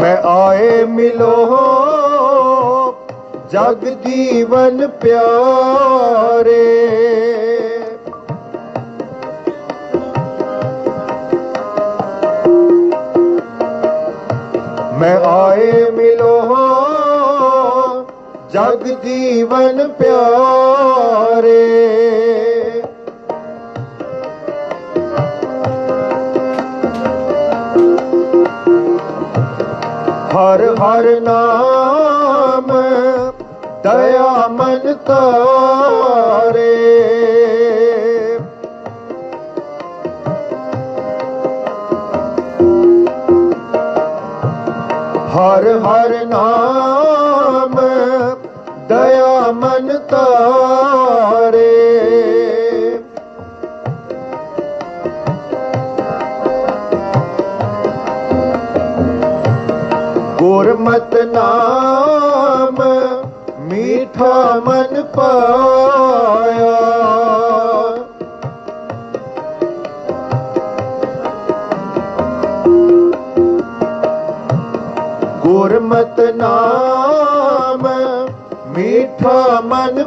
ਮੈਂ ਆਏ ਮਿਲੋ ਜਗ ਜੀਵਨ ਪਿਆਰੇ। ਮੈਂ ਆਏ ਮਿਲੋ ਜਗ ਜੀਵਨ ਪਿਆਰੇ। ਹਰ ਹਰ ਨਾਮ ਦਇਆ ਮਨ ਤਾਰੇ। ਹਰ ਹਰ ਨਾਮ ਦਇਆ ਮਨ ਤਾਰੇ। ਗੁਰਮਤ ਨਾਮ ਮੀਠਾ ਮਨ ਪਾਇਆ। ਗੁਰਮਤ ਨਾਮ ਮੀਠਾ ਮਨ